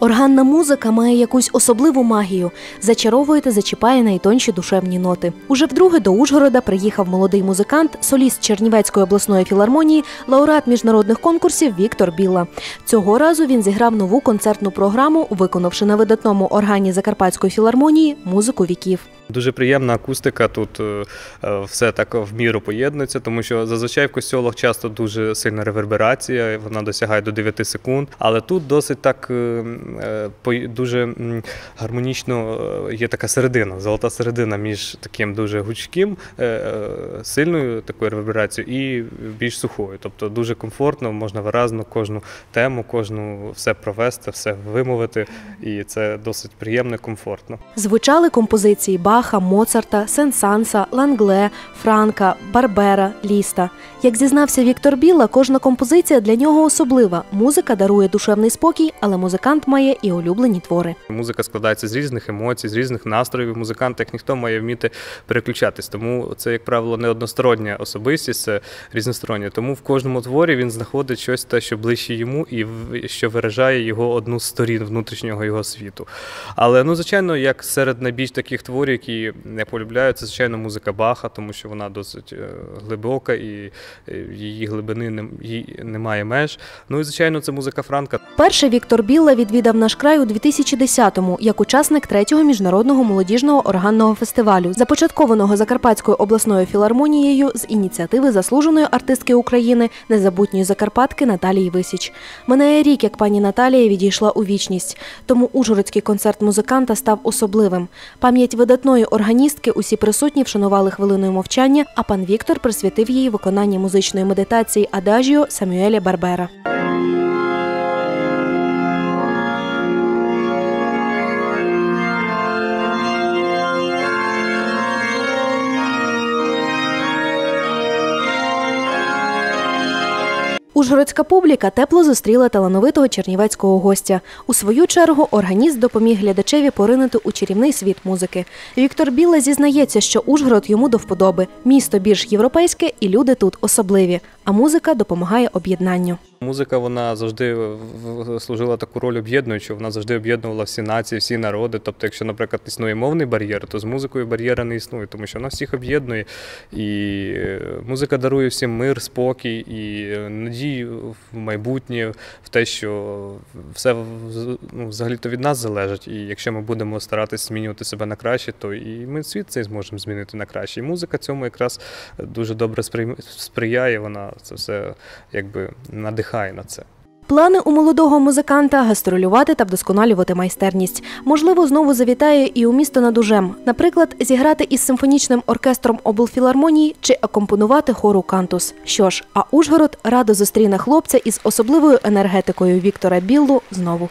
Органна музика має якусь особливу магію, зачаровує та зачіпає найтонші душевні ноти. Уже вдруге до Ужгорода приїхав молодий музикант, соліст Чернівецької обласної філармонії, лауреат міжнародних конкурсів Віктор Біла. Цього разу він зіграв нову концертну програму, виконавши на видатному органі Закарпатської філармонії музику віків. Дуже приємна акустика. Тут е, е, все так в міру поєднується, тому що зазвичай в костьолах часто дуже сильна реверберація, вона досягає до 9 секунд. Але тут досить так е, дуже гармонічно є така середина, золота середина між таким дуже гучким, сильною такою реверберацією і більш сухою. Тобто дуже комфортно, можна виразно кожну тему, кожну все провести, все вимовити, і це досить приємно і комфортно. Звучали композиції Баха, Моцарта, Сен-Санса, Лангле, Франка, Барбера, Ліста. Як зізнався Віктор Біла, кожна композиція для нього особлива. Музика дарує душевний спокій, але музикант має і улюблені твори. Музика складається з різних емоцій, з різних настроїв. Музикант, як ніхто, має вміти переключатись. Тому це, як правило, не одностороння особистість, це різностороння. Тому в кожному творі він знаходить щось те, що ближче йому, і що виражає його одну з сторін внутрішнього його світу. Але ну, звичайно, як серед найбільш таких творів, які я полюбляю, це звичайно музика Баха, тому що вона досить е, глибока і е, її глибини немає меж. Ну і звичайно, це музика Франка. Перше Віктор Білла відвідав наш край у 2010-му як учасник третього міжнародного молодіжного органного фестивалю, започаткованого Закарпатською обласною філармонією з ініціативи заслуженої артистки України незабутньої Закарпатки Наталії Висіч. Минає рік, як пані Наталія відійшла у вічність, тому ужгородський концерт музиканта став особливим. Пам'ять видатної органістки усі присутні вшанували хвилиною мовчання, а пан Віктор присвятив її виконання музичної медитації Адажіо Самюеля Барбера. Ужгородська публіка тепло зустріла талановитого чернівецького гостя. У свою чергу органіст допоміг глядачеві поринути у чарівний світ музики. Віктор Біла зізнається, що Ужгород йому до вподоби. Місто більш європейське, і люди тут особливі. А музика допомагає об'єднанню. Музика вона завжди служила таку роль об'єднуючу, вона завжди об'єднувала всі нації, всі народи. Тобто, якщо, наприклад, існує мовний бар'єр, то з музикою бар'єра не існує, тому що вона всіх об'єднує. І е, музика дарує всім мир, спокій і е, надію в майбутнє, в те, що все ну, взагалі-то від нас залежить. І якщо ми будемо старатися змінювати себе на краще, то і ми світ цей зможемо змінити на краще. І музика цьому якраз дуже добре сприяє. Вона це все якби надихає на це. Плани у молодого музиканта гастролювати та вдосконалювати майстерність. Можливо, знову завітає і у місто над Ужем. Наприклад, зіграти із симфонічним оркестром облфілармонії чи акомпонувати хору Кантус. Що ж, а Ужгород радо зустріне хлопця із особливою енергетикою Віктора Біллу знову.